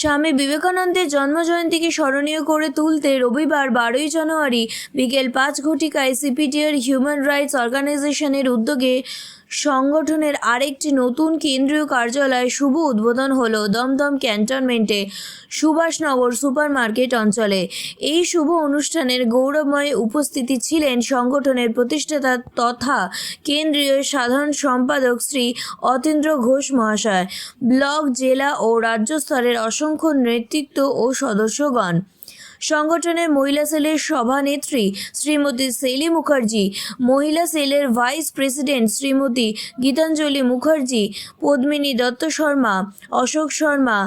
স্বামী বিবেকানন্দের জন্মজয়ন্তীকে স্মরণীয় করে তুলতে রবিবার বারোই জানুয়ারি বিকেল পাঁচ ঘটিকায় সিপিটিআর হিউম্যান রাইটস অর্গানাইজেশনের উদ্যোগে সংগঠনের আরেকটি নতুন কেন্দ্রীয় কার্যালয় শুভ উদ্বোধন হলো দমদম ক্যান্টনমেন্টে সুভাষনগর সুপার মার্কেট অঞ্চলে। এই শুভ অনুষ্ঠানের গৌরবময় উপস্থিতি ছিলেন সংগঠনের প্রতিষ্ঠাতা তথা কেন্দ্রীয় সাধারণ সম্পাদক শ্রী অতীন্দ্র ঘোষ মহাশয়। ব্লক, জেলা ও রাজ্য স্তরের অসংখ্য নেতৃত্ব ও সদস্যগণ সংগঠনের মহিলা সেলের সভানেত্রী শ্রীমতী সেলি মুখার্জি, মহিলা সেলের ভাইস প্রেসিডেন্ট শ্রীমতী গীতাঞ্জলি মুখার্জি, পদ্মিনী দত্ত শর্মা, অশোক শর্মা,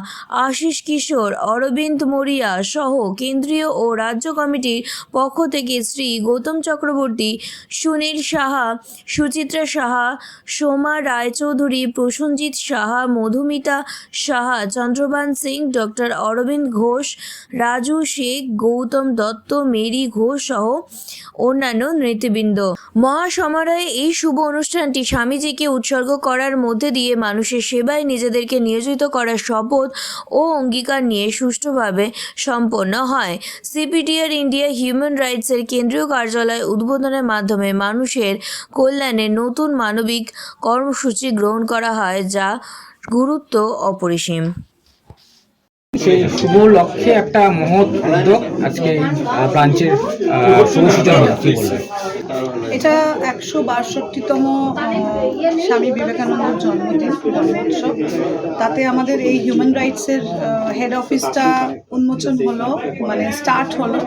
আশিস কিশোর, অরবিন্দ মরিয়া সহ কেন্দ্রীয় ও রাজ্য কমিটির পক্ষ থেকে শ্রী গৌতম চক্রবর্তী, সুনীল সাহা, সুচিত্রা সাহা, সোমা রায়চৌধুরী প্রসেনজিৎ সাহা, মধুমিতা সাহা, চন্দ্রবান সিং, ডক্টর অরবিন্দ ঘোষ, রাজু শেখ গৌতম দত্ত, মেরি ঘোষ সহ অন্যান্য নেতৃবৃন্দ। মহাসমারোহে এই শুভ অনুষ্ঠানটি স্বামীজিকে উৎসর্গ করার মধ্যে দিয়ে মানুষের সেবায় নিজেদেরকে নিয়োজিত করার শপথ ও অঙ্গীকার নিয়ে সুষ্ঠুভাবে সম্পন্ন হয়। সিপিটিআর ইন্ডিয়া হিউম্যান রাইটসের কেন্দ্রীয় কার্যালয় উদ্বোধনের মাধ্যমে মানুষের কল্যাণে নতুন মানবিক কর্মসূচি গ্রহণ করা হয়, যা গুরুত্ব অপরিসীম। সেই শুভ লক্ষ্যে একটা মহৎ উদ্যোগ আজকে ব্রাঞ্চের শুভ সূচনা এটা একশো বাষট্টিতম স্বামী বিবেকানন্দের জন্মদিন জন্মোৎসব তাতে আমাদের এই হিউম্যান রাইটসের হেড অফিসটা উন্মোচন হলো মানে স্টার্ট হলো।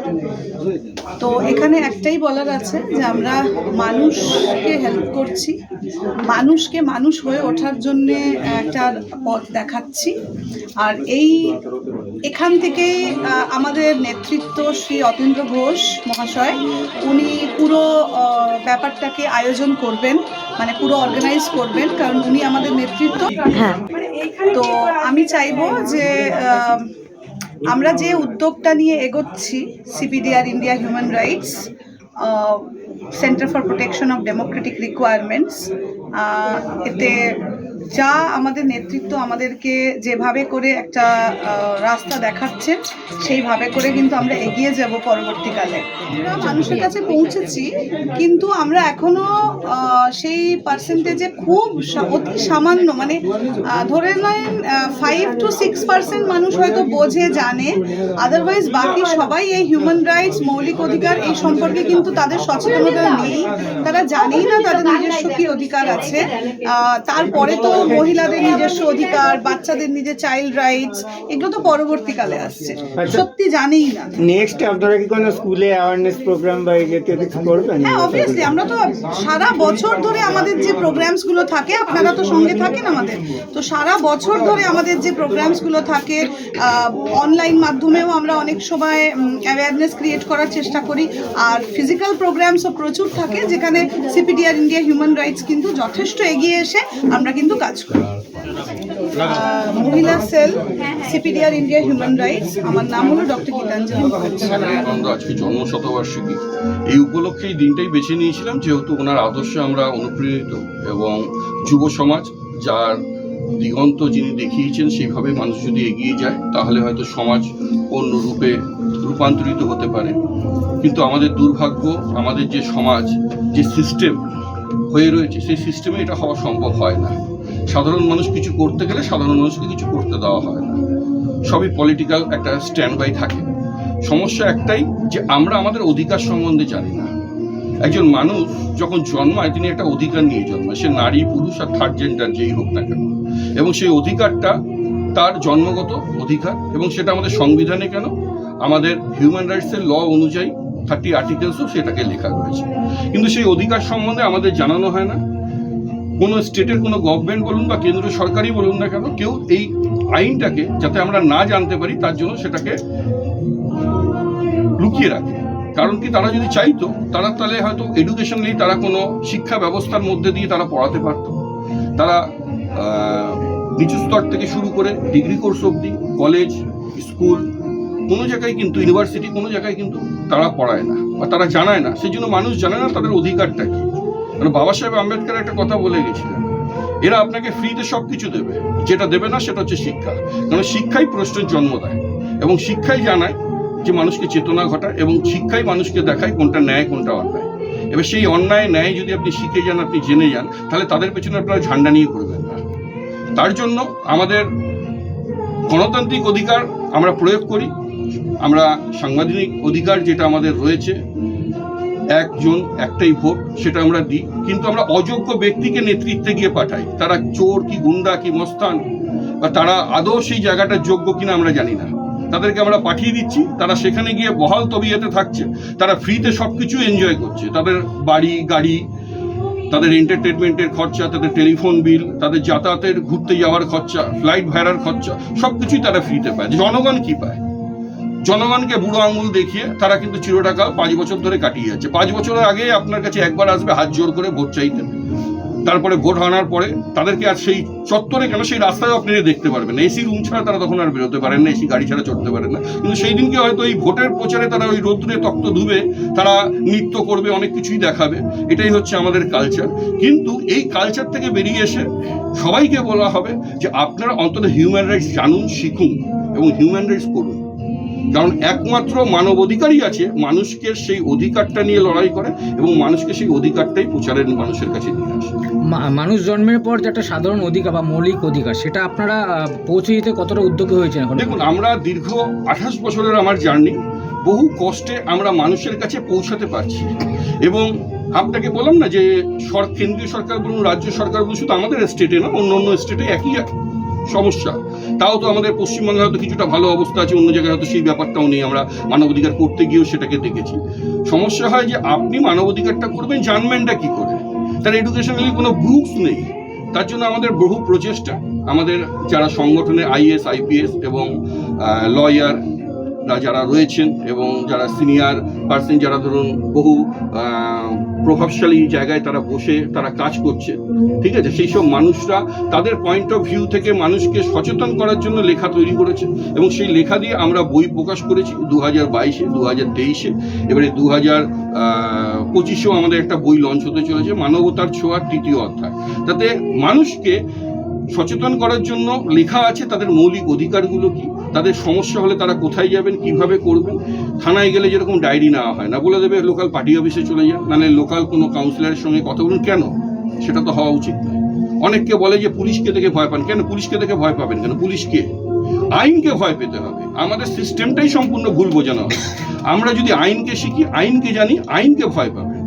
তো এখানে একটাই বলার আছে যে আমরা মানুষকে হেল্প করছি, মানুষকে মানুষ হয়ে ওঠার জন্যে একটা পথ দেখাচ্ছি। আর এই এখান থেকে আমাদের নেতৃত্ব শ্রী অতীন্দ্র ঘোষ মহাশয় উনি পুরো ব্যাপারটাকে আয়োজন করবেন মানে পুরো অর্গানাইজ করবেন কারণ উনি আমাদের নেতৃত্ব। হ্যাঁ। তো আমি চাইব যে আমরা যে উদ্যোগটা নিয়ে এগোচ্ছি CPDR India human rights centre for protection of democratic requirements এতে যা আমাদের নেতৃত্ব আমাদেরকে যেভাবে করে একটা রাস্তা দেখাচ্ছে, সেইভাবে করে কিন্তু আমরা এগিয়ে যাব পরবর্তীকালে। আমরা মানুষের কাছে পৌঁছেছি, কিন্তু আমরা এখনও সেই পার্সেন্টেজে খুব অতি সামান্য মানে ধরে নেন ফাইভ টু সিক্স পার্সেন্ট মানুষ হয়তো বোঝে, জানে। আদারওয়াইজ বাকি সবাই এই হিউম্যান রাইটস মৌলিক অধিকার, এই সম্পর্কে কিন্তু তাদের সচেতনতা নেই। তারা জানেই না তাদের নিজস্ব কি অধিকার আছে। তারপরে তো মহিলাদের নিজস্ব অধিকার বাচ্চাদের নিজের চাইল্ড রাইটস এগুলো তো পরবর্তীকালে আসছে। সত্যি জানেই না। নেক্সট আপনারা কি কোনো স্কুলে অ্যাওয়ারনেস প্রোগ্রাম বা এই জাতীয় কিছু করবেন? হ্যাঁ অবভিয়াসলি আমরা তো সারা বছর ধরে আমাদের যে প্রোগ্রামসগুলো থাকে আপনারা তো সঙ্গে থাকেন আমাদের। তো সারা বছর ধরে আমাদের যে প্রোগ্রামসগুলো থাকে অনলাইন মাধ্যমেও আমরা অনেক সময় অ্যাওয়ারনেস ক্রিয়েট করার চেষ্টা করি। আর ফিজিক্যাল প্রোগ্রামসও প্রচুর থাকে যেখানে সিপিডিআর ইন্ডিয়া হিউম্যান রাইটস কিন্তু যথেষ্ট এগিয়ে এসে আমরা কিন্তু কাজ করি। মহিলা cell CPDR India human rights আমার নাম হলো ডক্টর গীতাঞ্জলি মুখার্জি। বিবেকানন্দ আজকে জন্ম শতবার্ষিকী এই উপলক্ষে এই দিনটাই বেছে নিয়েছিলাম, যেহেতু ওনার আদর্শে আমরা অনুপ্রেরিত এবং যুব সমাজ, যার দিগন্ত যিনি দেখিয়েছেন, সেইভাবে মানুষ যদি এগিয়ে যায়, তাহলে হয়তো সমাজ অন্য রূপে রূপান্তরিত হতে পারে। কিন্তু আমাদের দুর্ভাগ্য, আমাদের যে সমাজ, যে সিস্টেম হয়ে রয়েছে, সেই সিস্টেমে এটা হওয়া সম্ভব হয় না। সাধারণ মানুষ কিছু করতে গেলে সাধারণ মানুষকে কিছু করতে দেওয়া হয় না। সবই পলিটিক্যাল একটা স্ট্যান্ড বাই থাকে। সমস্যা একটাই যে আমরা আমাদের অধিকার সম্বন্ধে জানি না। একজন মানুষ যখন জন্মায়, তিনি একটা অধিকার নিয়ে জন্মায়। সে নারী, পুরুষ আর থার্ড জেন্ডার যেই হোক না কেন। এবং সেই অধিকারটা তার জন্মগত অধিকার এবং সেটা আমাদের সংবিধানে কেন? আমাদের হিউম্যান রাইটসের ল অনুযায়ী থার্টি আর্টিকেলসও সেটাকে লেখা রয়েছে। কিন্তু সেই অধিকার সম্বন্ধে আমাদের জানানো হয় না। কোনো স্টেটের কোনো গভর্নমেন্ট বলুন বা কেন্দ্র সরকারই বলুন না কেন, কেউ এই আইনটাকে যাতে আমরা না জানতে পারি, তার জন্য সেটাকে লুকিয়ে রাখে। কারণ কি, তারা যদি চাইতো, তারা তাহলে হয়তো এডুকেশন নেই তারা কোনো শিক্ষা ব্যবস্থার মধ্যে দিয়ে তারা পড়াতে পারতো। তারা নিচু স্তর থেকে শুরু করে ডিগ্রি কোর্স অবধি কলেজ স্কুল কোনো জায়গায় কিন্তু ইউনিভার্সিটি কোনো জায়গায় কিন্তু তারা পড়ায় না বা তারা জানায় না। সেই জন্য মানুষ জানে না তাদের অধিকারটা কি। মানে বাবা সাহেব আম্বেদকর একটা কথা বলে গেছিলেন। এরা আপনাকে ফ্রিতে সব কিছু দেবে। যেটা দেবে না, সেটা হচ্ছে শিক্ষা। কারণ শিক্ষাই প্রশ্নের জন্ম দেয়। এবং শিক্ষাই জানায় যে মানুষকে চেতনা ঘটায় এবং শিক্ষাই মানুষকে দেখায় কোনটা ন্যায়, কোনটা অন্যায়। এবার সেই অন্যায়, ন্যায় যদি আপনি শিখে যান, আপনি জেনে যান, তাহলে তাদের পেছনে আপনারা ঝান্ডা নিয়ে ঘুরবেন না। তার জন্য আমাদের গণতান্ত্রিক অধিকার আমরা প্রয়োগ করি। আমরা সাংবিধানিক অধিকার যেটা আমাদের রয়েছে একজন একটাই ভোট, সেটা আমরা দিই কিন্তু আমরা অযোগ্য ব্যক্তিকে নেতৃত্বে গিয়ে পাঠাই। তারা চোর, কি গুন্ডা, কি মস্তান? বা তারা আদৌ সেই জায়গাটা যোগ্য কিনা আমরা জানি না। তাদেরকে আমরা পাঠিয়ে দিচ্ছি। তারা সেখানে গিয়ে বহাল তবিয়াতে থাকছে। তারা ফ্রিতে সব কিছু এনজয় করছে। তাদের বাড়ি, গাড়ি, তাদের এন্টারটেনমেন্টের খরচা, তাদের টেলিফোন বিল তাদের যাতায়াতের, ঘুরতে যাওয়ার খরচা ফ্লাইট ভাড়ার খরচা সব কিছুই তারা ফ্রিতে পায়। জনগণ কি পায়? জনগণকে বুড়ো আঙুল দেখিয়ে তারা কিন্তু চিরটাকাল পাঁচ বছর ধরে কাটিয়ে যাচ্ছে। পাঁচ বছরের আগে আপনার কাছে একবার আসবে, হাত জোর করে ভোট চাইতে তারপরে ভোট আনার পরে তাদেরকে আর সেই চত্বরে কেন, সেই রাস্তায় আপনি দেখতে পারবেন এসি রুম ছাড়া তারা তখন আর বেরোতে পারেন না, এসি গাড়ি ছাড়া চড়তে পারেন না। কিন্তু সেই দিনকে হয়তো এই ভোটের প্রচারে তারা ওই রোদ্রে তক্ত ধুবে, তারা নৃত্য করবে, অনেক কিছুই দেখাবে। এটাই হচ্ছে আমাদের কালচার কিন্তু এই কালচার থেকে বেরিয়ে এসে সবাইকে বলা হবে যে আপনারা অন্তত হিউম্যান রাইটস জানুন, শিখুন এবং হিউম্যান রাইটস করুন কারণ একমাত্র মানব অধিকারই আছে মানুষকে সেই অধিকারটা নিয়ে লড়াই করে এবং মানুষকে সেই অধিকারটাই প্রচারের মানুষের কাছে নিয়ে আসে। মানুষ জন্মের পর যে একটা সাধারণ অধিকার বা মৌলিক অধিকার সেটা আপনারা পৌঁছে দিতে কতটা উদ্যোগী হয়েছেন এখন? দেখুন আমরা দীর্ঘ আঠাশ বছরের আমার জার্নি বহু কষ্টে আমরা মানুষের কাছে পৌঁছাতে পারছি। এবং আপনাকে বললাম না যে সর কেন্দ্রীয় সরকার বলুন রাজ্য সরকার বলুন শুধু আমাদের স্টেটে না অন্য অন্য স্টেটে একই সমস্যা। তাও তো আমাদের পশ্চিমবঙ্গে হয়তো কিছুটা ভালো অবস্থা আছে, অন্য জায়গায় হয়তো সেই ব্যাপারটাও নেই, আমরা মানবাধিকার করতে গিয়েও সেটাকে দেখেছি। সমস্যা হয় যে আপনি মানবাধিকারটা করবেন, জানবেনটা কি করে? তার এডুকেশনালি কোনো বুকস নেই। তার জন্য আমাদের বহু প্রচেষ্টা। আমাদের যারা সংগঠনে আইএস আইপিএস এবং লয়ার যারা রয়েছেন এবং যারা সিনিয়র পার্সন, যারা ধরুন বহু প্রভাবশালী জায়গায় তারা বসে তারা কাজ করছে, ঠিক আছে? সেই সব মানুষরা তাদের পয়েন্ট অফ ভিউ থেকে মানুষকে সচেতন করার জন্য লেখা তৈরি করেছে এবং সেই লেখা দিয়ে আমরা বই প্রকাশ করেছি দু হাজার বাইশে দু হাজার তেইশে। এবারে দু হাজার পঁচিশেও আমাদের একটা বই লঞ্চ হতে চলেছে, মানবতার ছোঁয়ার তৃতীয় অধ্যায়। তাতে মানুষকে সচেতন করার জন্য লেখা আছে তাদের মৌলিক অধিকারগুলো কি? তাদের সমস্যা হলে তারা কোথায় যাবেন? কীভাবে করবেন? থানায় গেলে যেরকম ডায়েরি নেওয়া হয়, না বলে দেবে লোকাল পার্টি অফিসে চলে যান নাহলে লোকাল কোনো কাউন্সিলরের সঙ্গে কথা বলুন। কেন? সেটা তো হওয়া উচিত নয়। অনেককে বলে যে পুলিশকে দেখে ভয় পান। কেন পুলিশকে দেখে ভয় পাবেন কেন? পুলিশকে। আইনকে ভয় পেতে হবে। আমাদের সিস্টেমটাই সম্পূর্ণ ভুল বোঝানো হবে আমরা যদি আইনকে শিখি, আইনকে জানি, আইনকে ভয় পাবে।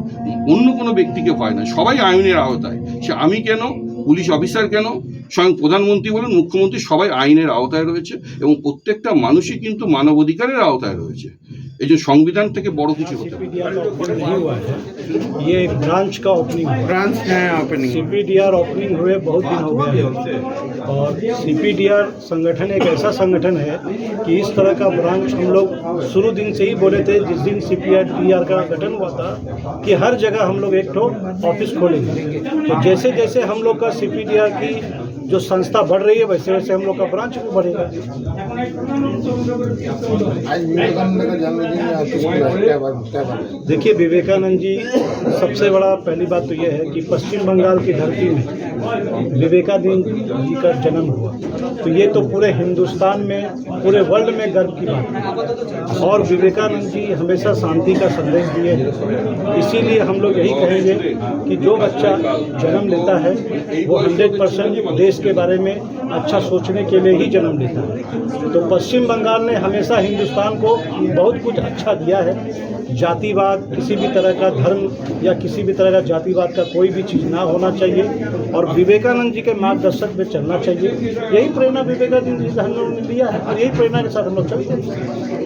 অন্য কোনো ব্যক্তিকে ভয় না সবাই আইনের আওতায়। সে আমি কেন? পুলিশ অফিসার কেন? স্বয়ং প্রধানমন্ত্রী বলেন, মুখ্যমন্ত্রী সবাই আইনের আওতায় রয়েছে এবং প্রত্যেকটা মানুষই কিন্তু মানবাধিকারের আওতায় রয়েছে। ये जो संविधान थे बड़ो किसी नहीं हुआ ये ब्रांच का ओपनिंग ब्रांच है ओपनिंग सीपीडीआर ओपनिंग हुए बहुत दिन हो गए और सीपीडीआर संगठन एक ऐसा संगठन है कि इस तरह का ब्रांच हम लोग शुरू दिन से ही बोले थे जिस दिन सीपीआर का गठन हुआ था कि हर जगह हम लोग एक ठो ऑफ़िस खोलेंगे। तो जैसे जैसे हम लोग का सीपीडीआर की जो संस्था बढ़ रही है, वैसे वैसे हम लोग का ब्रांच भी बढ़ेगा। देखिए, विवेकानंद जी, सबसे बड़ा पहली बात तो यह है कि पश्चिम बंगाल की धरती में विवेकानंद जी का जन्म हुआ। तो ये तो पूरे हिंदुस्तान में, पूरे वर्ल्ड में गर्व की बात है। और विवेकानंद जी हमेशा शांति का संदेश दिए हैं। इसीलिए हम लोग यही कहेंगे कि जो बच्चा जन्म लेता है, वो हंड्रेड परसेंट देश के बारे में अच्छा सोचने के लिए ही जन्म लेता है। तो पश्चिम बंगाल ने हमेशा हिंदुस्तान को बहुत कुछ अच्छा दिया है। जातिवाद, किसी भी तरह का धर्म या किसी भी तरह का जातिवाद का कोई भी चीज़ ना होना चाहिए और विवेकानंद जी के मार्गदर्शक में चलना चाहिए। यही प्रेरणा विवेकानंद जी से हम लोगों ने लिया है और यही प्रेरणा के साथ हम लोग चलते हैं।